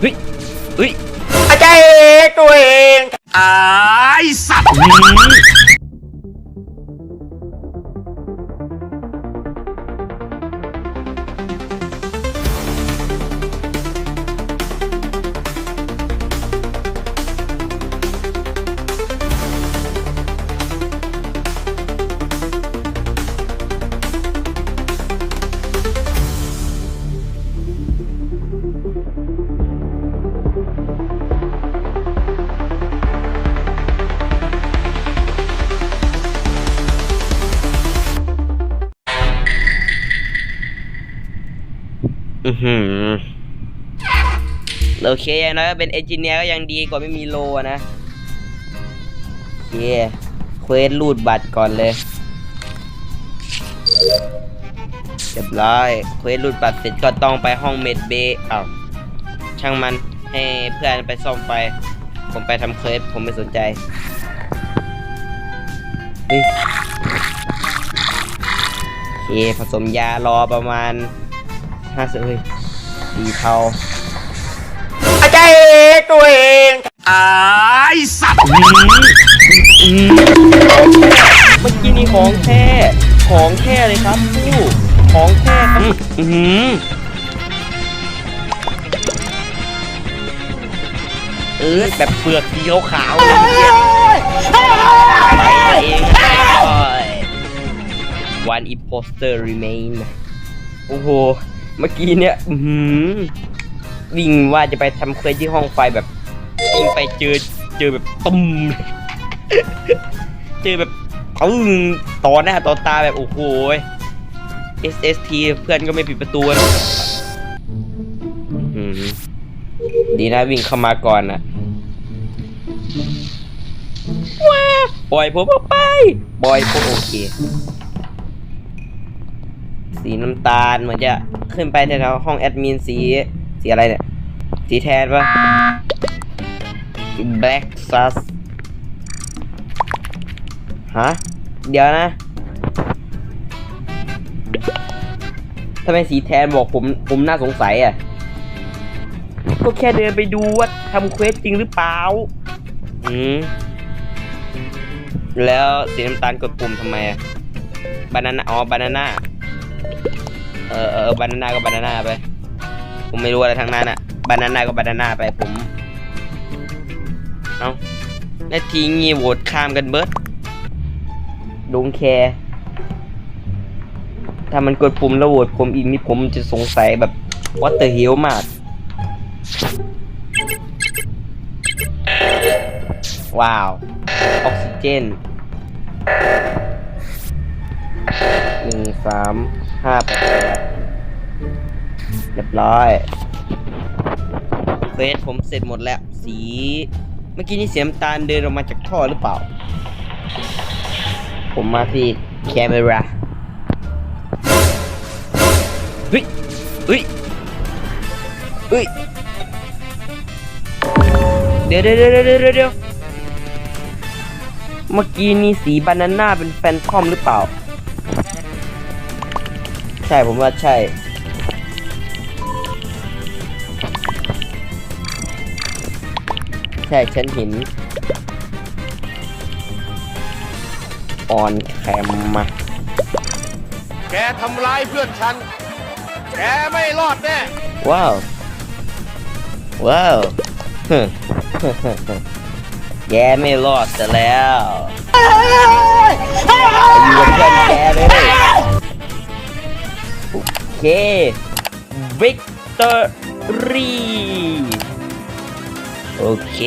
เฮ้ยเฮ้ยอาจารย์เอกตัวเองไอ้สัตว์ อือหือโอเคอย่างน้อยก็เป็นเอนจิเนียร์ก็ยังดีกว่าไม่มีโลนะโอเคเควสรูดบัตรก่อนเลยเรียบร้อยเควสรูดบัตรเสร็จก็ต้องไปห้องเมดเบย์อ้าวช่างมันให้เพื่อนไปซ่อมไฟ ผมไปทำเควสผมไม่สนใจเฮ้ยโอผสมยารอประมาณ ห้าสิบเฮ้ยสีเทาอาจารย์เอกตัวเองไอ้สัตว์เมื่อกี้นี่ของแท้ของแท้เลยครับผู้ของแท้ครับอือหือเออแบบเปลือกสีขาวๆเลยเนี่ยไปเองโอ้ย one imposter remain โอ้โห เมื่อกี้เนี่ย อือหือวิ่งว่าจะไปทำเควสที่ห้องไฟแบบวิ่งไปเจอเจอแบบตุ้มเจอแบบปึ้งต่อหน้าต่อตาแบบโอ้โห SST เพื่อนก็ไม่ปิดประตูนะอื้อหือดีนะวิ่งเข้ามาก่อนนะว้าปล่อยผมออกไป ปล่อยผมโอเค สีน้ำตาลเหมือนจะขึ้นไปแถวๆห้องแอดมินสีสีอะไรเนี่ย สีแทนปะ Black Sus ฮะ เดี๋ยวนะทำไมสีแทนบอกผมผมน่าสงสัยอะ ก็แค่เดินไปดูว่าทำเควสจริงหรือเปล่า อืม แล้วสีน้ำตาลกดปุ่มทำไมอะบานาน่าอ๋อบานาน่า เออเออบานาน่าก็บานาน่าไป ผมไม่รู้อะไรทั้งนั้นอะบานาน่าก็บานาน่าไปผม เอาแล้วทีงี้โหวตข้ามกันเบิร์ดดงแคร์ถ้ามันกดปุ่มแล้วโหวตผมอีกนี่ผมจะสงสัยแบบวัตเตอร์เฮลมากว้าว ออกซิเจนหนึ่งสาม ห้าแปดเรียบร้อยเฟสผมเสร็จหมดแล้ว สี เมื่อกี้นี่เสียน้ำตาลเดินออกมาจากท่อหรือเปล่า ผมมาที่แคมเมราเฮ้ยเฮ้ยเฮ้ยเดี๋ยวเดี๋ยวเดี๋ยวเดี๋ยวเดี๋ยวเมื่อกี้นี่สีบานาน่าเป็นแฟนทอมหรือเปล่า ใช่ผมว่าใช่ ใช่ฉันเห็นออนแคมมาแกทำร้ายเพื่อนฉัน แกไม่รอดแน่ ว้าว ว้าวฮึแกไม่รอดแต่แล้วอยู่กับเพื่อนแกเลย โอเค วิกตอรีโอเค